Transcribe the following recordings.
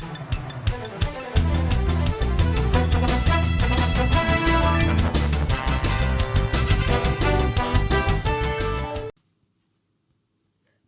you.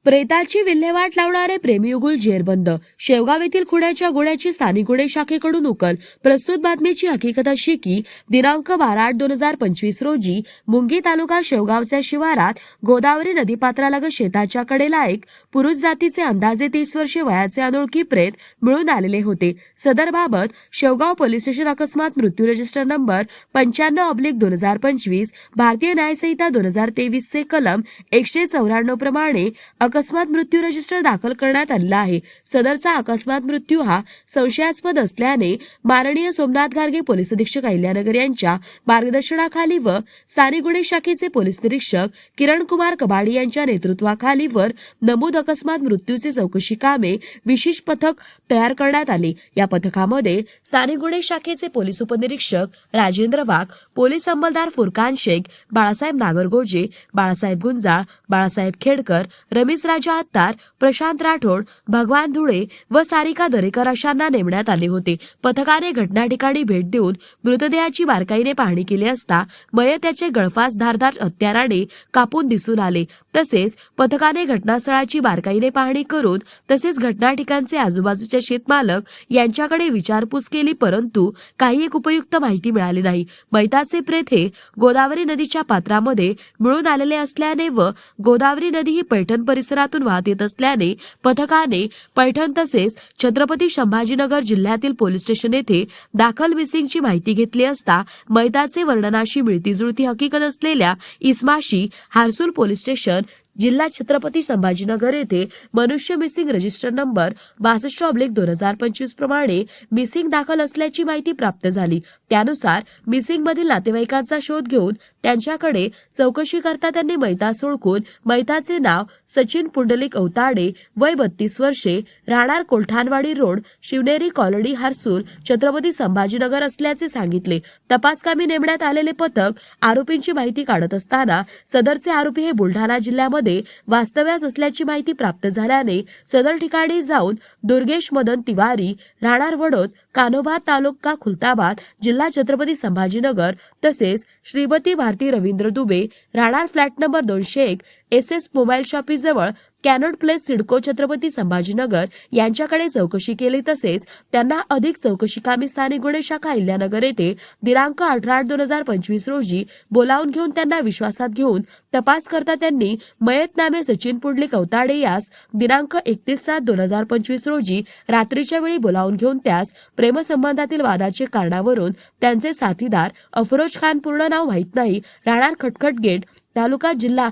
प्रेताची विल्हेवाट लावणारे प्रेमयुगुल जेरबंद. शेवगाव येथील खुण्याच्या गुड्याची स्थानिक गुन्हे शाखेकडून उकल. प्रस्तुत बातमीची हकीकत अशी की दिनांक बारा आठ दोन हजार पंचवीस रोजी मुंगी तालुका शेवगावच्या शिवारात गोदावरी नदीपात्रालगत शेताच्या कडेला एक पुरुष जातीचे अंदाजे तीस वर्षे वयाचे अनोळखी प्रेत मिळून आलेले होते. सदर बाबत शेवगाव पोलीस स्टेशन अकस्मात मृत्यू रजिस्टर नंबर पंच्याण्णव ऑब्लिक दोन हजार पंचवीस भारतीय न्यायसंहिता दोन हजार तेवीस चे कलम एकशे चौऱ्याण्णव प्रमाणे अकस्मात मृत्यू रजिस्टर दाखल करण्यात आलेला आहे. सदरचा अकस्मात मृत्यू हा संशयास्पद असल्याने माननीय सोमनाथ गार्गे पोलीस अधीक्षक अहिल्यानगर यांच्या मार्गदर्शनाखाली व स्थानिक गुन्हे शाखेचे पोलीस निरीक्षक किरण कुमार कबाडी यांच्या नेतृत्वाखाली वर नमूद अकस्मात मृत्यूचे चौकशी कामे विशेष पथक तयार करण्यात आले. या पथकामध्ये स्थानिक गुन्हे शाखेचे पोलीस उपनिरीक्षक राजेंद्र वाघ पोलीस अंमलदार फुरकान शेख बाळासाहेब नागरगोजे बाळासाहेब गुंजाळ बाळासाहेब खेडकर रमेश राजा आत्तार प्रशांत राठोड भगवान धुळे व सारिका दरेकर अशांना नेमण्यात आले होते. पथकाने घटना ठिकाणी भेट देऊन मृतदेहाची बारकाईने पाहणी केली असता मयत गळफास धारदार हत्याराने कापून दिसून आले. तसेच पथकाने घटनास्थळाची बारकाईने पाहणी करून तसेच घटना ठिकाणचे आजूबाजूचे शेतमालक यांच्याकडे विचारपूस केली परंतु काही एक उपयुक्त माहिती मिळाली नाही. मैताचे प्रेत हे गोदावरी नदीच्या पात्रामध्ये मिळून आलेले असल्याने व गोदावरी नदी ही पैठण परिसर परिसरातून वाहत येत असल्याने पथकाने पैठण तसेच छत्रपती संभाजीनगर जिल्ह्यातील पोलीस स्टेशन येथे दाखल मिसिंगची माहिती घेतली असता मैताचे वर्णनाशी मिळतीजुळती हकीकत असलेल्या इस्माशी हारसूल पोलीस स्टेशन जिल्हा छत्रपती संभाजीनगर येथे मनुष्य मिसिंग रजिस्टर नंबर बासष्ट ऑब्लिक दोन हजार पंचवीस प्रमाणे मिसिंग दाखल असल्याची माहिती प्राप्त झाली. त्यानुसार मिसिंग मधील नातेवाईकांचा शोध घेऊन त्यांच्याकडे चौकशी करता त्यांनी मैतास ओळखून मैताचे नाव सचिन पुंडलिक अवताडे वय बत्तीस वर्षे राहणार कोल्ठानवाडी रोड शिवनेरी कॉलनी हारसूल छत्रपती संभाजीनगर असल्याचे सांगितले. तपासकामी नेमण्यात आलेले पथक आरोपींची माहिती काढत असताना सदरचे आरोपी हे बुलढाणा जिल्ह्यामध्ये वास्तव्यास असल्याची माहिती प्राप्त झाल्याने सदर ठिकाणी जाऊन दुर्गेश मदन तिवारी राहणार वडोद कानोबा तालुका खुलताबाद जिल्हा छत्रपती संभाजीनगर तसेच श्रीमती भारती रवींद्र दुबे राहणार फ्लॅट नंबर दोनशे एक एस एस मोबाईल शॉपीजवळ कॅनॉट प्लेस सिडको छत्रपती संभाजीनगर यांच्याकडे चौकशी केली तसेच त्यांना अधिक चौकशी कामी स्थानिक गुन्हे शाखा इल्यानगर येथे दिनांक अठरा आठ दोन हजार पंचवीस रोजी बोलावून घेऊन त्यांना विश्वासात घेऊन तपास करता त्यांनी मयत नामे सचिन पुंडलिक कवताडे यास दिनांक एकतीस सात दोन हजार पंचवीस रोजी रात्रीच्या वेळी बोलावून घेऊन त्यास प्रेमसंबंधातील वादाचे कारणावरून त्यांचे साथीदार अफरोज खान पूर्ण नाव माहीत नाही राहणार खटखट गेट तालुका जिल्हा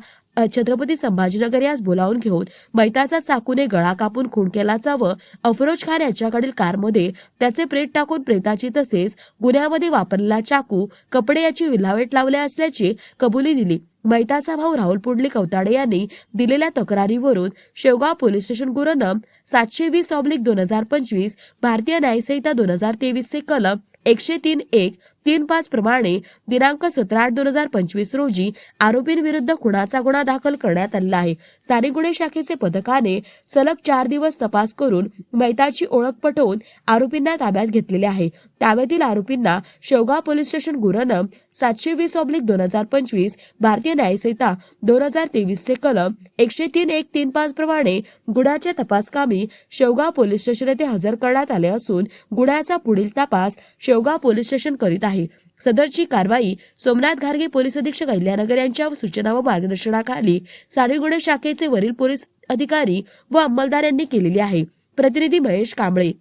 छत्रपती संभाजीनगर यास बोलावून घेऊन मैताचा चाकूने गळा कापून खून केलाचा व अफरोज खान याच्याकडील कारमध्ये त्याचे प्रेत टाकून प्रेताची तसेच गुन्ह्यामध्ये वापरलेला चाकू कपडे याची विल्हावेट लावल्या असल्याची कबुली दिली. मैताचा भाऊ राहुल पुंडली कवताडे यांनी दिलेल्या तक्रारीवरून शेवगाव पोलीस स्टेशन गुरनम सातशे वीस ऑब्लिक दोन हजार पंचवीस भारतीय न्यायसंहिता दोन हजार तेवीसचे कलम एकशे तीन एक तीन पाच प्रमाणे दिनांक सतरा आठ दोन हजार पंचवीस रोजी आरोपींविरुद्ध खुनाचा गुन्हा दाखल करण्यात आलेला आहे. स्थानिक गुन्हे शाखेचे पथकाने सलग चार दिवस तपास करून मैताची ओळख पटवून आरोपींना ताब्यात घेतलेले आहे. ताब्यातील आरोपींना शेवगाव पोलीस स्टेशन गुरनम सातशे वीस ऑब्लिक दोन हजार पंचवीस भारतीय न्यायसंहिता दोन हजार तेवीस चे कलम एकशे तीन एक तीन पाच प्रमाणे गुन्ह्याच्या तपासकामी शेवगाव पोलीस स्टेशन येथे हजर करण्यात आले असून गुन्ह्याचा पुढील तपास शेवगाव पोलीस स्टेशन करीत आहे. सदरची कारवाई सोमनाथ घारगे पोलीस अधीक्षक अहिल्यानगर यांच्या सूचना व मार्गदर्शनाखाली गुन्हे शाखेचे वरील पोलीस अधिकारी व अंमलदार यांनी केलेली आहे. प्रतिनिधी महेश कांबळे.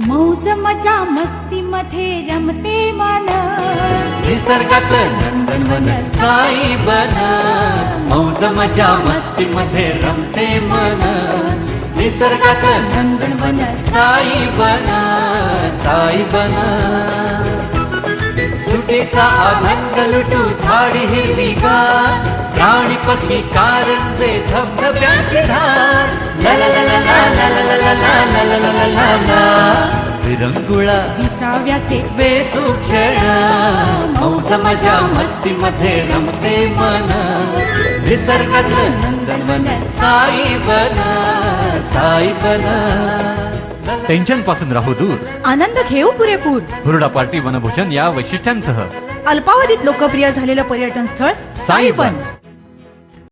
मौज मजा मस्ती मध्ये रमते मन. निसर्गात नंदनवन साई बन. मौज मजा मस्ती मध्ये रमते मन. निसर्गात नंदनवन साई बन साई बन सुटीचा आनंद लुटू झाडी हिरवीगार प्राणी पक्षी कारंजे धबधब्याची धार ला ला ला ला ला ला ला ला ला ला ला ला ला ला ला विरंगुळा विसाव्याचे बेतू क्षण मौज मजा मस्ती मध्ये रमते मन. निसर्गातलं नंदनवन साई बन साई बन. टेन्शनपासून राहू दूर. आनंद घेऊ पुरेपूर. हुरडा पार्टी वनभूषण या वैशिष्ट्यांसह. अल्पावधीत लोकप्रिय झालेलं पर्यटन स्थळ साईबन. साईबन